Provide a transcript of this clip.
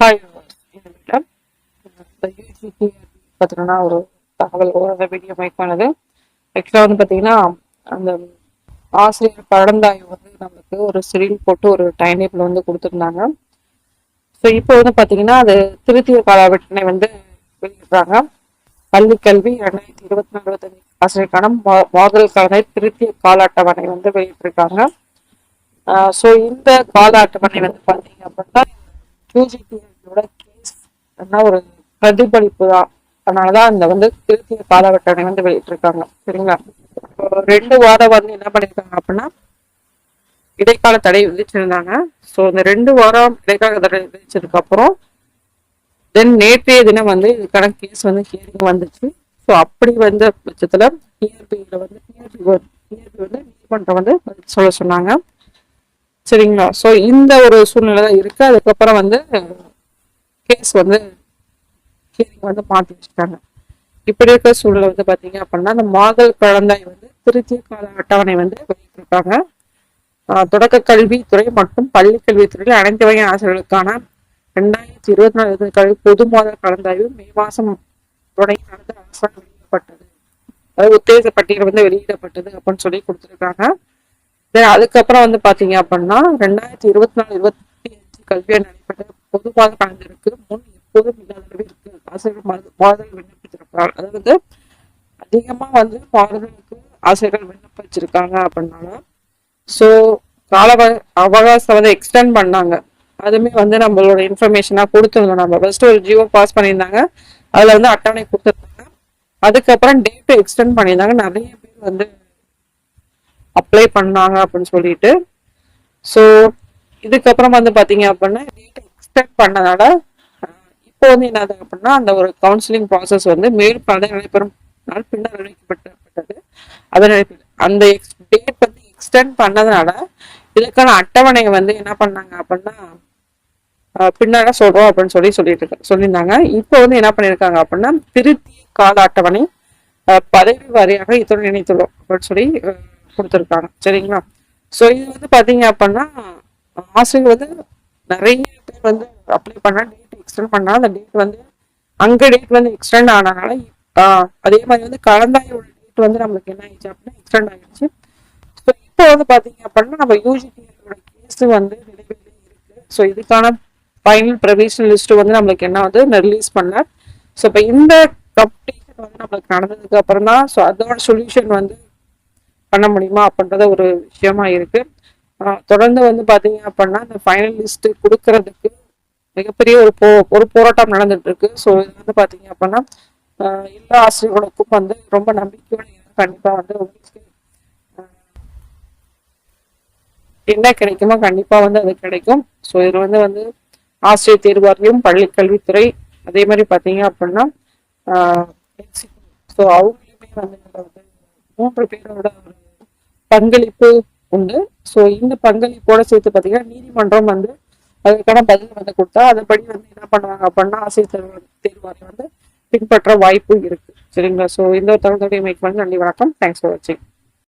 Hi இந்த பார்த்தீங்கன்னா ஒரு தகவல் ஒரு வீடியோ மேக் பண்ணது ஆக்சுவலாக வந்து பார்த்தீங்கன்னா அந்த ஆசிரியர் பழந்தாய் வந்து நம்மளுக்கு ஒரு சிறில் போட்டு ஒரு டைம் டேபிள் வந்து கொடுத்துருந்தாங்க. ஸோ இப்போ வந்து பார்த்தீங்கன்னா அது திருத்திய காலாவட்டனை வந்து வெளியிடுறாங்க. பள்ளி கல்வி ரெண்டாயிரத்தி இருபத்தி நாலு இருபத்தஞ்சு ஆசிரியருக்கான மாதல் கலனை திருத்திய கால அட்டவணை வந்து வெளியிட்டிருக்காங்க. ஸோ இந்த கால அட்டவணை வந்து பார்த்தீங்க அப்படின்னா யூஜிடியோட கேஸ் ஒரு பிரதிபலிப்பு தான். அதனாலதான் இந்த வந்து திருத்திய கால வந்து வெளியிட்டிருக்காங்க. சரிங்களா? இப்போ ரெண்டு வாரம் வந்து என்ன பண்ணியிருக்காங்க அப்படின்னா இடைக்கால தடை விதிச்சிருந்தாங்க. ஸோ இந்த ரெண்டு வாரம் இடைக்கால தடை விதிச்சதுக்கு அப்புறம் தென் நேற்றைய தினம் வந்து இதுக்கான கேஸ் வந்து ஹியரிங் வந்துச்சு. ஸோ அப்படி வந்த பட்சத்தில் டிஆர்பியில் வந்து டிஆர்பி டிஆர்பி வந்து நீதிமன்றம் வந்து சொல்ல சொன்னாங்க. சரிங்களா? ஸோ இந்த ஒரு சூழ்நிலை தான் இருக்கு. அதுக்கப்புறம் வந்து கேஸ் வந்து ஹியரிங் வந்து மாற்றி வச்சுட்டாங்க. இப்படி இருக்கிற சூழ்நிலை வந்து பார்த்தீங்க அப்படின்னா அந்த மாதல் குழந்தாய் வந்து திருத்திய கால அட்டவணை வந்து வெளியிட்டிருக்காங்க. தொடக்க கல்வித்துறை மற்றும் பள்ளி கல்வித்துறையில் அனைத்து வகை ஆசிரியர்களுக்கான ரெண்டாயிரத்தி இருபத்தி நாலு கல்வி பொது மாதல் கலந்தாய்வு மே மாதம் தொடங்கி நடந்த அரசாங்கம் வெளியிடப்பட்டது. அதாவது உத்தேச பட்டியல் வந்து வெளியிடப்பட்டது அப்படின்னு சொல்லி கொடுத்துருக்காங்க. தென் அதுக்கப்புறம் வந்து பாத்தீங்க அப்படின்னா ரெண்டாயிரத்தி இருபத்தி நாலு இருபத்தி அஞ்சு கல்வியை நடைபெற்ற பொதுவாக மாத கலந்திருக்கு முன் எப்போதும் இல்லாத அளவிற்கு ஆசிரியர் மாறுதல் விண்ணப்பித்திருக்கிறார். அதாவது அதிகமா வந்து மாறுதலுக்கு ஆசிரியர்கள் விண்ணப்பிச்சிருக்காங்க அப்படின்னால ஸோ கால அவ- அவகாசம் வந்து எக்ஸ்டெண்ட் பண்ணாங்க. அதுவுமே வந்து நம்மளோட இன்ஃபர்மேஷனாக கொடுத்துருந்தோம் நம்ம. ஃபர்ஸ்ட் ஒரு ஜியோ பாஸ் பண்ணியிருந்தாங்க. அதில் வந்து அட்டவணை கொடுத்துருந்தாங்க. அதுக்கப்புறம் டேட்டு எக்ஸ்டெண்ட் பண்ணியிருந்தாங்க. நிறைய பேர் வந்து அப்ளை பண்ணாங்க அப்படின்னு சொல்லிட்டு. ஸோ இதுக்கப்புறம் வந்து பார்த்தீங்க அப்படின்னா டேட்டை எக்ஸ்டெண்ட் பண்ணனால இப்போ வந்து என்னது அப்படின்னா அந்த ஒரு கவுன்சிலிங் ப்ராசஸ் வந்து மேல் பல நடைபெறும். நாள் பின்னர் அறிவிக்கப்பட்டது. அதன் அந்த எக்ஸ் டேட் வந்து எக்ஸ்டெண்ட் பண்ணதுனால இதுக்கான அட்டவணையை வந்து என்ன பண்ணாங்க அப்படின்னா பின்னாட பின்னால சொல்றோம் அப்படின்னு சொல்லி சொல்லிட்டு இருக்க- சொல்லியிருந்தாங்க. இப்போ வந்து என்ன பண்ணியிருக்காங்க அப்படின்னா திருத்திய கால அட்டவணை பதவி வாரியாக இத்துடன் இணைத்துள்ளோம் அப்படின்னு சொல்லி கொடுத்திருக்காங்க. சரிங்களா? ஸோ இது வந்து பாத்தீங்க அப்படின்னா ஆசிரியர் வந்து நிறைய பேர் வந்து அப்ளை பண்ணால் டேட் எக்ஸ்டெண்ட் பண்ணால் அந்த டேட் வந்து அங்க டேட் வந்து எக்ஸ்டெண்ட் ஆனதுனால அதே மாதிரி வந்து கலந்தாயோட டேட் வந்து நம்மளுக்கு என்ன ஆயிடுச்சு அப்படின்னா எக்ஸ்டெண்ட் ஆயிடுச்சு. ஸோ இப்போ வந்து பாத்தீங்க அப்படின்னா நம்ம யூஜிடியோட கேஸ் வந்து நிலுவையில் இருக்கு. ஸோ இதுக்கான ஃபைனல் ப்ரொவிஷனல் லிஸ்ட் வந்து நம்மளுக்கு என்ன வந்து ரிலீஸ் பண்ண ஸோ இப்போ இந்த கம்பெனி வந்து நம்மளுக்கு நடந்ததுக்கு அப்புறம் தான் ஸோ அதோட சொல்யூஷன் வந்து பண்ண முடியுமா அப்படின்றத ஒரு விஷயமா இருக்கு. தொடர்ந்து வந்து பாத்தீங்க அப்படின்னா இந்த ஃபைனல் லிஸ்ட் கொடுக்கறதுக்கு மிகப்பெரிய ஒரு போ ஒரு போராட்டம் நடந்துட்டு இருக்கு ஸோ இது வந்து பாத்தீங்க அப்படின்னா எல்லா ஆசிரியர்களுக்கும் வந்து ரொம்ப நம்பிக்கையோட கண்டிப்பாக வந்து உங்களுக்கு என்ன கிடைக்குமோ கண்டிப்பா வந்து அது கிடைக்கும். ஸோ இது வந்து வந்து ஆசிரியர் தேர்வாரியம் பள்ளி கல்வித்துறை அதே மாதிரி பார்த்தீங்க அப்படின்னா ஸோ அவங்களுமே வந்து வந்து மூன்று பேரோட ஒரு பங்களிப்பு உண்டு. ஸோ இந்த பங்களிப்போட சேர்த்து பார்த்தீங்கன்னா நீதிமன்றம் வந்து அதுக்கான பதில் வந்து கொடுத்தா அதுபடி வந்து என்ன பண்ணுவாங்க அப்படின்னா ஆசிரியர் தேர்வு தேர்வாரை வந்து பின்பற்ற வாய்ப்பு இருக்கு. சரிங்களா? ஸோ இந்த ஒரு தகவலோடைய மேக் பண்ணி நன்றி வணக்கம். தேங்க்ஸ் ஃபார் வாட்சிங்